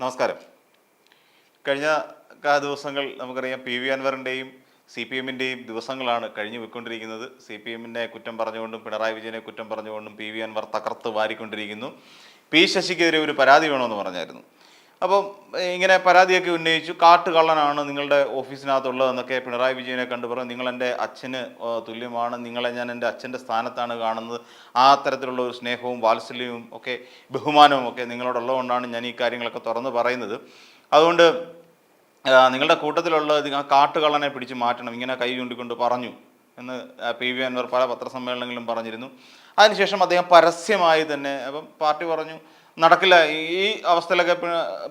നമസ്കാരം. കഴിഞ്ഞ ദിവസങ്ങൾ നമുക്കറിയാം പി വി അൻവറിന്റെയും സി പി എമ്മിന്റെയും ദിവസങ്ങളാണ് കഴിഞ്ഞു പോയിക്കൊണ്ടിരിക്കുന്നത്. സി പി എമ്മിനെ കുറ്റം പറഞ്ഞുകൊണ്ടും പിണറായി വിജയനെ കുറ്റം പറഞ്ഞുകൊണ്ടും പി വി അൻവർ തകർത്ത് വാരിക്കൊണ്ടിരിക്കുന്നു. പി ശശിക്കെതിരെ ഒരു പരാതി വേണമെന്ന് പറഞ്ഞായിരുന്നു. അപ്പം ഇങ്ങനെ പരാതിയൊക്കെ ഉന്നയിച്ചു. കാട്ടുകള്ളനാണ് നിങ്ങളുടെ ഓഫീസിനകത്തുള്ളതെന്നൊക്കെ പിണറായി വിജയനെ കണ്ടു പറഞ്ഞു. നിങ്ങൾ എന്റെ അച്ഛന് തുല്യമാണ്. നിങ്ങളെ ഞാൻ എന്റെ അച്ഛന്റെ സ്ഥാനത്താണ് കാണുന്നത്. ആ തരത്തിലുള്ള ഒരു സ്നേഹവും വാത്സല്യവും ഒക്കെ ബഹുമാനവും ഒക്കെ നിങ്ങളോടുള്ളതുകൊണ്ടാണ് ഞാൻ ഈ കാര്യങ്ങളൊക്കെ തുറന്ന് പറയുന്നത്. അതുകൊണ്ട് നിങ്ങളുടെ കൂട്ടത്തിലുള്ള ആ കാട്ടുകള്ളനെ പിടിച്ച് മാറ്റണം. ഇങ്ങനെ കൈ ചൂണ്ടിക്കൊണ്ട് പറഞ്ഞു എന്ന് പി വി അൻവർ പല പത്രസമ്മേളനങ്ങളിലും പറഞ്ഞിരുന്നു. അതിനുശേഷം അദ്ദേഹം പരസ്യമായി തന്നെ അപ്പം പാർട്ടി പറഞ്ഞു നടക്കില്ല. ഈ- അവസ്ഥയിലൊക്കെ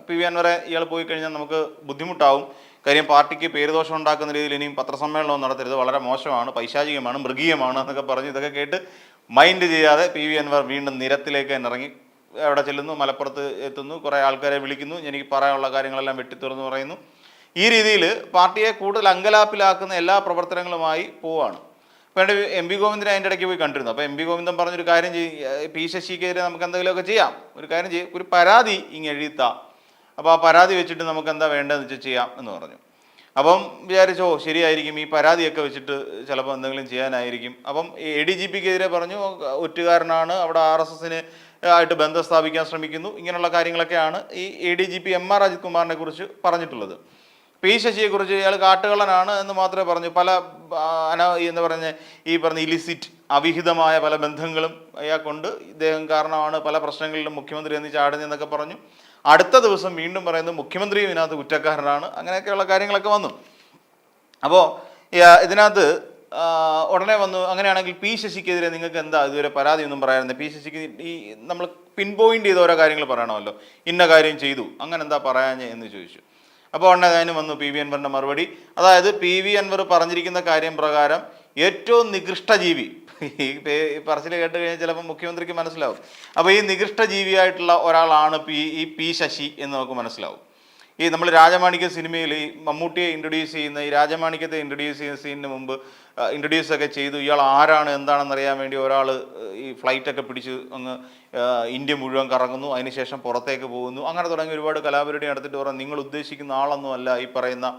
പി- വി അൻവറെ ഇയാൾ പോയി കഴിഞ്ഞാൽ നമുക്ക് ബുദ്ധിമുട്ടാവും. കാര്യം പാർട്ടിക്ക് പേരുദോഷം ഉണ്ടാക്കുന്ന രീതിയിൽ ഇനിയും പത്രസമ്മേളനവും നടത്തരുത്. വളരെ മോശമാണ് പൈശാചികമാണ് മൃഗീയമാണ് എന്നൊക്കെ പറഞ്ഞ് ഇതൊക്കെ കേട്ട് മൈൻഡ് ചെയ്യാതെ പി വി അൻവർ വീണ്ടും നിരത്തിലേക്ക് തന്നെ ഇറങ്ങി. അവിടെ ചെല്ലുന്നു മലപ്പുറത്ത് എത്തുന്നു കുറേ ആൾക്കാരെ വിളിക്കുന്നു എനിക്ക് പറയാനുള്ള കാര്യങ്ങളെല്ലാം വെട്ടിത്തുറന്ന് പറയുന്നു. ഈ രീതിയിൽ പാർട്ടിയെ കൂടുതൽ അങ്കലാപ്പിലാക്കുന്ന എല്ലാ പ്രവർത്തനങ്ങളുമായി പോവാണ്. വേണ്ട എം പി ഗോവിന്ദനെ അതിന്റെ ഇടയ്ക്ക് പോയി കണ്ടിരുന്നു. അപ്പോൾ എം പി ഗോവിന്ദൻ പറഞ്ഞൊരു കാര്യം ചെയ്യും പി ശശിക്കെതിരെ നമുക്ക് എന്തെങ്കിലുമൊക്കെ ചെയ്യാം. ഒരു കാര്യം ചെയ്യും ഒരു പരാതി ഇങ്ങ് എഴുതിത്താം. അപ്പോൾ ആ പരാതി വെച്ചിട്ട് നമുക്ക് എന്താ വേണ്ടതെന്ന് വെച്ചാൽ ചെയ്യാം എന്ന് പറഞ്ഞു. അപ്പം വിചാരിച്ചോ ശരിയായിരിക്കും. ഈ പരാതിയൊക്കെ വെച്ചിട്ട് ചിലപ്പോൾ എന്തെങ്കിലും ചെയ്യാനായിരിക്കും. അപ്പം എ ഡി ജി പിക്കെതിരെ പറഞ്ഞു ഒറ്റുകാരനാണ്. അവിടെ ആർ എസ് എസിന് ആയിട്ട് ബന്ധം സ്ഥാപിക്കാൻ ശ്രമിക്കുന്നു. ഇങ്ങനെയുള്ള കാര്യങ്ങളൊക്കെയാണ് ഈ A D G P M R Ajith കുമാറിനെ കുറിച്ച് പറഞ്ഞിട്ടുള്ളത്. പി ശശിയെക്കുറിച്ച് ഇയാൾ കാട്ടുകള്ളനാണ് എന്ന് മാത്രമേ പറഞ്ഞു. പല അന എന്ന് പറഞ്ഞ ഈ പറഞ്ഞ ഇലിസിറ്റ് അവിഹിതമായ പല ബന്ധങ്ങളും അയാൾക്കുണ്ട് ഇദ്ദേഹം കാരണമാണ് പല പ്രശ്നങ്ങളിലും മുഖ്യമന്ത്രി എന്ന് ചാടുന്നതെന്നൊക്കെ പറഞ്ഞു. അടുത്ത ദിവസം വീണ്ടും പറയുന്നത് മുഖ്യമന്ത്രിയും ഇതിനകത്ത് കുറ്റക്കാരനാണ്. അങ്ങനെയൊക്കെയുള്ള കാര്യങ്ങളൊക്കെ വന്നു. അപ്പോൾ ഇതിനകത്ത് ഉടനെ വന്നു. അങ്ങനെയാണെങ്കിൽ പി ശശിക്കെതിരെ നിങ്ങൾക്ക് എന്താ ഇതുവരെ പരാതി ഒന്നും പറയാറുണ്ട് പി ശശിക്ക് ഈ നമ്മൾ പിൻ പോയിന്റ് ചെയ്ത ഓരോ കാര്യങ്ങൾ പറയണമല്ലോ. ഇന്ന കാര്യം ചെയ്തു. അങ്ങനെ എന്താ പറയാഞ്ഞ് എന്ന് ചോദിച്ചു. അപ്പോൾ ഉടനെ അതിന് വന്നു പി വി അൻവറിന്റെ മറുപടി. അതായത് പി വി അൻവർ പറഞ്ഞിരിക്കുന്ന കാര്യം പ്രകാരം ഏറ്റവും നികൃഷ്ട ജീവി ഈ പറച്ചിൽ കേട്ട് കഴിഞ്ഞാൽ ചിലപ്പോൾ മുഖ്യമന്ത്രിക്ക് മനസ്സിലാവും. അപ്പോൾ ഈ നികൃഷ്ട ജീവിയായിട്ടുള്ള ഒരാളാണ് പി ഈ പി ശശി എന്ന് നമുക്ക് മനസ്സിലാവും. ഈ നമ്മൾ രാജമാണിക്യ സിനിമയിൽ ഈ മമ്മൂട്ടിയെ ഇൻട്രൊഡ്യൂസ് ചെയ്യുന്ന ഈ രാജമാണിക്യത്തെ ഇൻട്രൊഡ്യൂസ് ചെയ്യുന്ന സീനിന് മുമ്പ് ഇൻട്രൊഡ്യൂസ് ഒക്കെ ചെയ്തു. ഇയാൾ ആരാണ് എന്താണെന്ന് അറിയാൻ വേണ്ടി ഒരാൾ ഈ ഫ്ലൈറ്റൊക്കെ പിടിച്ച് അങ്ങ് ഇന്ത്യ മുഴുവൻ കറങ്ങുന്നു. അതിനുശേഷം പുറത്തേക്ക് പോകുന്നു. അങ്ങനെ തുടങ്ങി ഒരുപാട് കലാപരിപാടി നടത്തിട്ട് പറഞ്ഞു നിങ്ങൾ ഉദ്ദേശിക്കുന്ന ആളൊന്നും അല്ല ഈ പറയുന്ന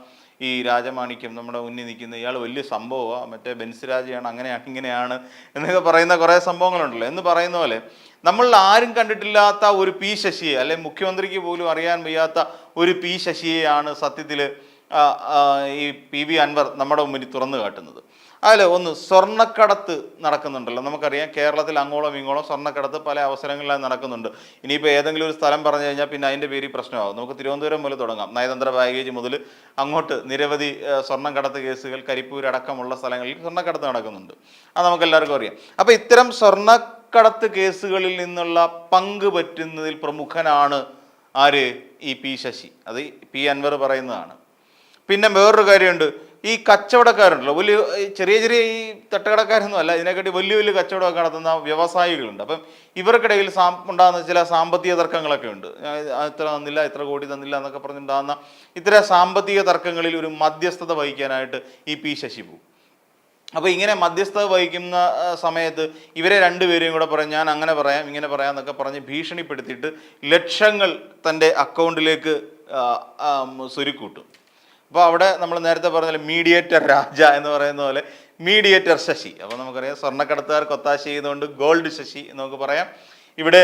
ഈ രാജമാണിക്യം നമ്മുടെ മുന്നിൽ നിൽക്കുന്ന. ഇയാൾ വലിയ സംഭവമാണ് മറ്റേ ബെൻസ് രാജയാണ് അങ്ങനെയാണ് ഇങ്ങനെയാണ് എന്നൊക്കെ പറയുന്ന കുറേ സംഭവങ്ങളുണ്ടല്ലോ. എന്ന് പറയുന്ന പോലെ നമ്മൾ ആരും കണ്ടിട്ടില്ലാത്ത ഒരു പി ശശിയെ അല്ലെ മുഖ്യമന്ത്രിക്ക് പോലും അറിയാൻ വയ്യാത്ത ഒരു പി ശശിയെയാണ് സത്യത്തിൽ ഈ പി വി അൻവർ നമ്മുടെ മുന്നിൽ തുറന്നു കാട്ടുന്നത്. അതിൽ ഒന്ന് സ്വർണക്കടത്ത് നടക്കുന്നുണ്ടല്ലോ. നമുക്കറിയാം കേരളത്തിൽ അങ്ങോളം ഇങ്ങോളം സ്വർണക്കടത്ത് പല അവസരങ്ങളിലായി നടക്കുന്നുണ്ട്. ഇനിയിപ്പോൾ ഏതെങ്കിലും ഒരു സ്ഥലം പറഞ്ഞു കഴിഞ്ഞാൽ പിന്നെ അതിന്റെ പേര് പ്രശ്നമാകും നമുക്ക് തിരുവനന്തപുരം മുതൽ തുടങ്ങാം. നയതന്ത്ര ബാഗേജ് മുതൽ അങ്ങോട്ട് നിരവധി സ്വർണം കടത്ത് കേസുകൾ കരിപ്പൂർ അടക്കമുള്ള സ്ഥലങ്ങളിൽ സ്വർണക്കടത്ത് നടക്കുന്നുണ്ട്. അത് നമുക്ക് എല്ലാവർക്കും അറിയാം. അപ്പോൾ ഇത്തരം സ്വർണക്കടത്ത് കേസുകളിൽ നിന്നുള്ള പങ്ക് പറ്റുന്നതിൽ പ്രമുഖനാണ് ആര്? ഈ പി ശശി. അത് പി അൻവർ പറയുന്നതാണ്. പിന്നെ വേറൊരു കാര്യമുണ്ട്. ഈ കച്ചവടക്കാരുണ്ടല്ലോ. വലിയ ചെറിയ ചെറിയ ഈ തട്ടുകടക്കാരൊന്നും അല്ല. ഇതിനെക്കാട്ടി വലിയ വലിയ കച്ചവടമൊക്കെ നടത്തുന്ന വ്യവസായികളുണ്ട്. അപ്പം ഇവർക്കിടയിൽ സാ ഉണ്ടാകുന്ന ചില സാമ്പത്തിക തർക്കങ്ങളൊക്കെ ഉണ്ട്. ഇത്ര തന്നില്ല ഇത്ര കോടി തന്നില്ല എന്നൊക്കെ പറഞ്ഞുണ്ടാകുന്ന ഇത്തരം സാമ്പത്തിക തർക്കങ്ങളിൽ ഒരു മധ്യസ്ഥത വഹിക്കാനായിട്ട് ഈ പി ശശി പോകും. അപ്പോൾ ഇങ്ങനെ മധ്യസ്ഥത വഹിക്കുന്ന സമയത്ത് ഇവരെ രണ്ടുപേരെയും കൂടെ പറയാം ഞാൻ അങ്ങനെ പറയാം ഇങ്ങനെ പറയാം എന്നൊക്കെ പറഞ്ഞ് ഭീഷണിപ്പെടുത്തിയിട്ട് ലക്ഷങ്ങൾ തന്റെ അക്കൗണ്ടിലേക്ക് സ്വരുക്കൂട്ടും. അപ്പോൾ അവിടെ നമ്മൾ നേരത്തെ പറഞ്ഞ മീഡിയേറ്റർ രാജ എന്ന് പറയുന്ന പോലെ മീഡിയേറ്റർ ശശി. അപ്പോൾ നമുക്കറിയാം സ്വർണക്കടത്തുകാർ കൊത്താശ ചെയ്തുകൊണ്ട് ഗോൾഡ് ശശി എന്ന് നമുക്ക് പറയാം. ഇവിടെ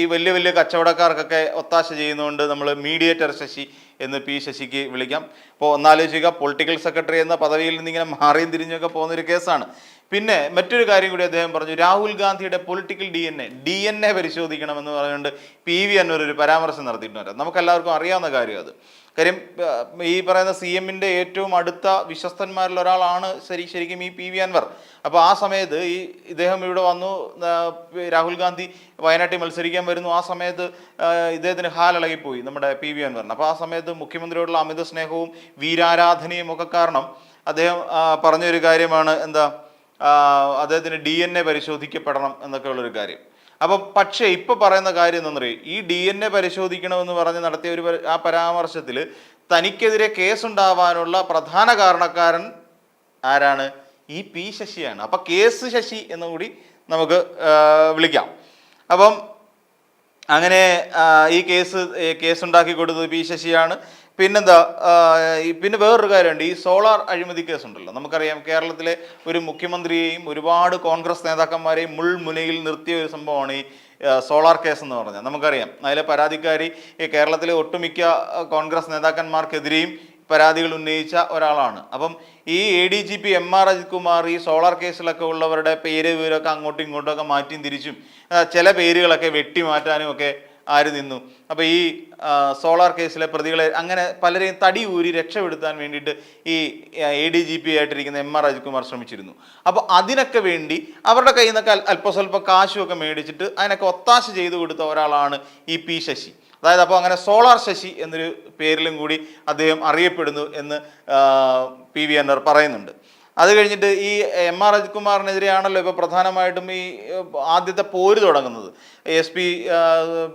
ഈ വലിയ വലിയ കച്ചവടക്കാർക്കൊക്കെ ഒത്താശ ചെയ്യുന്നതുകൊണ്ട് നമ്മൾ മീഡിയേറ്റർ ശശി എന്ന് പി ശശിക്ക് വിളിക്കാം. അപ്പോൾ ഒന്നാലോചിക്കുക പൊളിറ്റിക്കൽ സെക്രട്ടറി എന്ന പദവിയിൽ നിന്ന് ഇങ്ങനെ മാറിയും തിരിഞ്ഞൊക്കെ പോകുന്നൊരു കേസാണ്. പിന്നെ മറ്റൊരു കാര്യം കൂടി അദ്ദേഹം പറഞ്ഞു രാഹുൽ ഗാന്ധിയുടെ political D N A D N A പരിശോധിക്കണമെന്ന് പറഞ്ഞുകൊണ്ട് പി വി അന്നൂർ ഒരു പരാമർശം നടത്തിയിട്ടുണ്ട്. നമുക്കെല്ലാവർക്കും അറിയാവുന്ന കാര്യം അത്. കാര്യം ഈ പറയുന്ന സി എമ്മിന്റെ ഏറ്റവും അടുത്ത വിശ്വസ്തന്മാരിൽ ഒരാളാണ് ശരി ശരിക്കും ഈ പി വി അൻവർ. അപ്പോൾ ആ സമയത്ത് ഈ ഇദ്ദേഹം ഇവിടെ വന്നു രാഹുൽ ഗാന്ധി വയനാട്ടിൽ മത്സരിക്കാൻ വരുന്നു. ആ സമയത്ത് ഇദ്ദേഹത്തിന് ഹാലിളകിപ്പോയി നമ്മുടെ പി വി അൻവറിന്. അപ്പോൾ ആ സമയത്ത് മുഖ്യമന്ത്രിയോടുള്ള അമിത സ്നേഹവും വീരാരാധനയും ഒക്കെ കാരണം അദ്ദേഹം പറഞ്ഞൊരു കാര്യമാണ് എന്താ അദ്ദേഹത്തിന് ഡി എൻ എ പരിശോധിക്കപ്പെടണം എന്നൊക്കെ ഉള്ളൊരു കാര്യം. അപ്പം പക്ഷേ ഇപ്പൊ പറയുന്ന കാര്യം എന്താണെന്നറിയോ? ഈ ഡി എൻ എ പരിശോധിക്കണമെന്ന് പറഞ്ഞ് നടത്തിയ ഒരു ആ പരാമർശത്തിൽ തനിക്കെതിരെ കേസുണ്ടാവാനുള്ള പ്രധാന കാരണക്കാരൻ ആരാണ്? ഈ പി ശശിയാണ്. അപ്പൊ കേസ് ശശി എന്നുകൂടി നമുക്ക് വിളിക്കാം. അപ്പം അങ്ങനെ ഈ കേസ് കേസുണ്ടാക്കി കൊടുത്തത് പി ശശിയാണ്. പിന്നെന്താ പിന്നെ വേറൊരു കാര്യമുണ്ട്. ഈ സോളാർ അഴിമതി കേസ് ഉണ്ടല്ലോ. നമുക്കറിയാം കേരളത്തിലെ ഒരു മുഖ്യമന്ത്രിയെയും ഒരുപാട് കോൺഗ്രസ് നേതാക്കന്മാരെയും മുൾമുനയിൽ നിർത്തിയ ഒരു സംഭവമാണ് ഈ സോളാർ കേസ് എന്ന് പറഞ്ഞാൽ നമുക്കറിയാം. അതിലെ പരാതിക്കാരി കേരളത്തിലെ ഒട്ടുമിക്ക കോൺഗ്രസ് നേതാക്കന്മാർക്കെതിരെയും പരാതികൾ ഉന്നയിച്ച ഒരാളാണ്. അപ്പം ഈ A D G P M R Ajith Kumar ഈ സോളാർ കേസിലൊക്കെ ഉള്ളവരുടെ പേര് വിവരമൊക്കെ അങ്ങോട്ടും ഇങ്ങോട്ടും ഒക്കെ മാറ്റിയും തിരിച്ചും ചില പേരുകളൊക്കെ വെട്ടി മാറ്റാനും ഒക്കെ ആര് നിന്നു? അപ്പോൾ ഈ സോളാർ കേസിലെ പ്രതികളെ അങ്ങനെ പലരെയും തടി ഊരി രക്ഷപ്പെടുത്താൻ വേണ്ടിയിട്ട് ഈ എ ഡി ജി പി ആയിട്ടിരിക്കുന്ന എം ആർ രാജ്കുമാർ ശ്രമിച്ചിരുന്നു. അപ്പോൾ അതിനൊക്കെ വേണ്ടി അവരുടെ കയ്യിൽ നിന്നൊക്കെ അല്പ അല്പസ്വല്പം കാശുമൊക്കെ മേടിച്ചിട്ട് അതിനൊക്കെ ഒത്താശ ചെയ്തു കൊടുത്ത ഒരാളാണ് ഈ പി ശശി. അതായത് അപ്പോൾ അങ്ങനെ സോളാർ ശശി എന്നൊരു പേരിലും കൂടി അദ്ദേഹം അറിയപ്പെടുന്നു എന്ന് പി വി അൻവർ പറയുന്നുണ്ട്. അത് കഴിഞ്ഞിട്ട് ഈ എം ആർ അജിത്കുമാറിനെതിരെയാണല്ലോ ഇപ്പോൾ പ്രധാനമായിട്ടും ഈ ആദ്യത്തെ പോര് തുടങ്ങുന്നത്. എസ് പി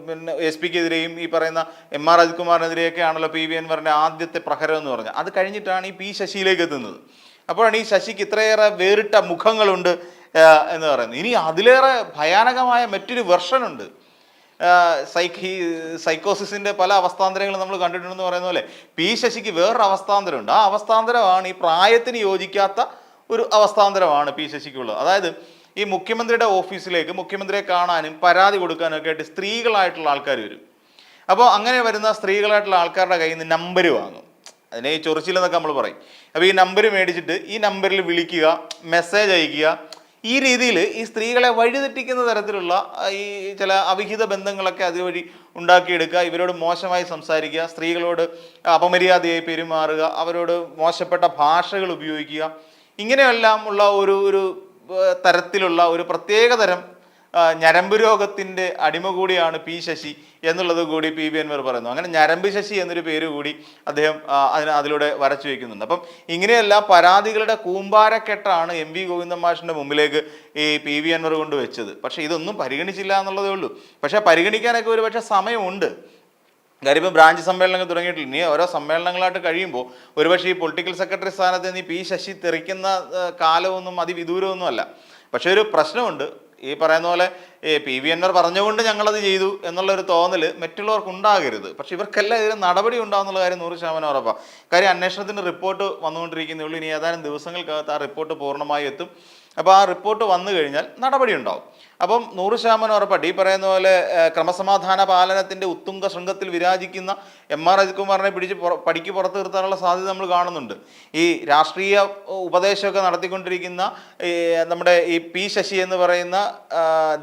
പിന്നെ എസ് പിക്കെതിരെയും ഈ പറയുന്ന എം ആർ അജിത്കുമാറിനെതിരെയൊക്കെ ആണല്ലോ പി വി അൻവറിന്റെ ആദ്യത്തെ പ്രഹരം എന്ന് പറഞ്ഞാൽ. അത് കഴിഞ്ഞിട്ടാണ് ഈ പി ശശിയിലേക്ക് എത്തുന്നത്. അപ്പോഴാണ് ഈ ശശിക്ക് ഇത്രയേറെ വേറിട്ട മുഖങ്ങളുണ്ട് എന്ന് പറയുന്നത്. ഇനി അതിലേറെ ഭയാനകമായ മറ്റൊരു വെർഷനുണ്ട്. സൈക്കി സൈക്കോസിസിന്റെ പല അവസ്ഥാന്തരങ്ങളും നമ്മൾ കണ്ടിട്ടുണ്ടെന്ന് പറയുന്ന പോലെ പി ശശിക്ക് വേറൊരു അവസ്ഥാന്തരമുണ്ട്. ആ അവസ്ഥാന്തരമാണ് ഈ പ്രായത്തിന് യോജിക്കാത്ത ഒരു അവസ്ഥാന്തരമാണ് പി ശശിക്കുള്ളത്. അതായത് ഈ മുഖ്യമന്ത്രിയുടെ ഓഫീസിലേക്ക് മുഖ്യമന്ത്രിയെ കാണാനും പരാതി കൊടുക്കാനും ഒക്കെ ആയിട്ട് സ്ത്രീകളായിട്ടുള്ള ആൾക്കാർ വരും. അപ്പോൾ അങ്ങനെ വരുന്ന സ്ത്രീകളായിട്ടുള്ള ആൾക്കാരുടെ കയ്യിൽ നിന്ന് നമ്പർ വാങ്ങും. അതിനെ ഈ ചൊറിച്ചിലെന്നൊക്കെ നമ്മൾ പറയും. അപ്പോൾ ഈ നമ്പർ മേടിച്ചിട്ട് ഈ നമ്പറിൽ വിളിക്കുക മെസ്സേജ് അയക്കുക ഈ രീതിയിൽ ഈ സ്ത്രീകളെ വഴിതെറ്റിക്കുന്ന തരത്തിലുള്ള ഈ ചില അവിഹിത ബന്ധങ്ങളൊക്കെ അതുവഴി ഉണ്ടാക്കിയെടുക്കുക ഇവരോട് മോശമായി സംസാരിക്കുക സ്ത്രീകളോട് അപമര്യാദയായി പെരുമാറുക അവരോട് മോശപ്പെട്ട ഭാഷകൾ ഉപയോഗിക്കുക ഇങ്ങനെയെല്ലാം ഉള്ള ഒരു ഒരു തരത്തിലുള്ള ഒരു പ്രത്യേകതരം ഞരമ്പ് രോഗത്തിന്റെ അടിമ കൂടിയാണ് പി ശശി എന്നുള്ളത് കൂടി പി ബി അൻവർ പറയുന്നു. അങ്ങനെ ഞരമ്പ് ശശി എന്നൊരു പേര് കൂടി അദ്ദേഹം അതിന് അതിലൂടെ വരച്ചു വയ്ക്കുന്നുണ്ട്. അപ്പം ഇങ്ങനെയെല്ലാം പരാതികളുടെ കൂമ്പാരക്കെട്ടാണ് എം വി ഗോവിന്ദൻ മാഷിന്റെ മുമ്പിലേക്ക് ഈ പി വി അൻവർ കൊണ്ട് വെച്ചത്. പക്ഷേ ഇതൊന്നും പരിഗണിച്ചില്ല എന്നുള്ളതേ ഉള്ളൂ. പക്ഷേ പരിഗണിക്കാനൊക്കെ ഒരു പക്ഷേ സമയമുണ്ട്. കാര്യം ഇപ്പോൾ ബ്രാഞ്ച് സമ്മേളനങ്ങൾ തുടങ്ങിയിട്ടില്ല. ഇനി ഓരോ സമ്മേളനങ്ങളായിട്ട് കഴിയുമ്പോൾ ഒരുപക്ഷെ ഈ പൊളിറ്റിക്കൽ സെക്രട്ടറി സ്ഥാനത്ത് നിന്ന് പി ശശി തെറിക്കുന്ന കാലമൊന്നും അതിവിദൂരമൊന്നും അല്ല പക്ഷേ ഒരു പ്രശ്നമുണ്ട്. ഈ പറയുന്ന പോലെ ഈ പി വി എന്നർ പറഞ്ഞുകൊണ്ട് ഞങ്ങളത് ചെയ്തു എന്നുള്ള ഒരു തോന്നൽ മറ്റുള്ളവർക്ക് ഉണ്ടാകരുത് പക്ഷെ ഇവർക്കെല്ലാം ഇതിന് നടപടി ഉണ്ടാകുന്നുള്ള കാര്യം നൂറ് ശതമാനം ഉറപ്പാണ് കാര്യം അന്വേഷണത്തിന്റെ റിപ്പോർട്ട് വന്നുകൊണ്ടിരിക്കുന്നേ ഉള്ളൂ. ഇനി ഏതാനും ദിവസങ്ങൾക്കകത്ത് ആ റിപ്പോർട്ട് പൂർണമായി എത്തും. അപ്പോൾ ആ റിപ്പോർട്ട് വന്നു കഴിഞ്ഞാൽ നടപടി ഉണ്ടാവും. അപ്പം നൂറ് ശതമാനം ഉറപ്പായിട്ട്. ഈ പറയുന്ന പോലെ ക്രമസമാധാന പാലനത്തിന്റെ ഉത്തുംഗ ശൃംഗത്തിൽ വിരാജിക്കുന്ന എം ആർ അജിത്കുമാറിനെ പിടിച്ച് പടിക്ക് പുറത്ത് നിർത്താനുള്ള സാധ്യത നമ്മൾ കാണുന്നുണ്ട്. ഈ രാഷ്ട്രീയ ഉപദേശമൊക്കെ നടത്തിക്കൊണ്ടിരിക്കുന്ന നമ്മുടെ ഈ പി ശശി എന്ന് പറയുന്ന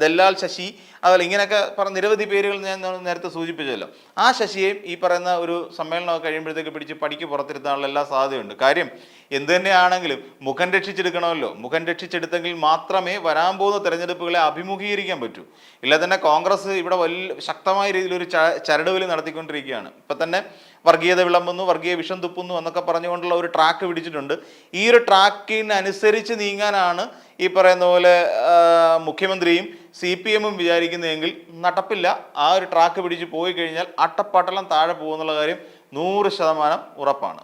ദല്ലാൽ ശശി അതുപോലെ ഇങ്ങനെയൊക്കെ പറഞ്ഞ നിരവധി പേരുകൾ ഞാൻ നേരത്തെ സൂചിപ്പിച്ചല്ലോ. ആ ശശിയെയും ഈ പറയുന്ന ഒരു സമ്മേളനമൊക്കെ കഴിയുമ്പോഴത്തേക്ക് പിടിച്ച് പടിക്ക് പുറത്തിരുത്താനുള്ള എല്ലാ സാധ്യതയുണ്ട്. കാര്യം എന്ത് തന്നെയാണെങ്കിലും മുഖം രക്ഷിച്ചെടുക്കണമല്ലോ. മുഖം രക്ഷിച്ചെടുത്തെങ്കിൽ മാത്രമേ വരാൻ പോകുന്ന തെരഞ്ഞെടുപ്പുകളെ അഭിമുഖീകരിക്കാൻ പറ്റൂ. ഇല്ല തന്നെ കോൺഗ്രസ് ഇവിടെ വലിയ ശക്തമായ രീതിയിൽ ഒരു ചരടുവലി നടത്തിക്കൊണ്ടിരിക്കുകയാണ്. ഇപ്പം തന്നെ വർഗീയത വിളമ്പുന്നു വർഗീയ വിഷം തുപ്പുന്നു എന്നൊക്കെ പറഞ്ഞുകൊണ്ടുള്ള ഒരു ട്രാക്ക് പിടിച്ചിട്ടുണ്ട്. ഈ ഒരു ട്രാക്കിനനുസരിച്ച് നീങ്ങാനാണ് ഈ പറയുന്ന പോലെ മുഖ്യമന്ത്രിയും സി പി എമ്മും വിചാരിക്കുന്നതെങ്കിൽ നടപ്പില്ല. ആ ഒരു ട്രാക്ക് പിടിച്ച് പോയി കഴിഞ്ഞാൽ അട്ടപ്പാട്ടെല്ലാം താഴെ പോകുന്നുള്ള കാര്യം നൂറ് ശതമാനം ഉറപ്പാണ്.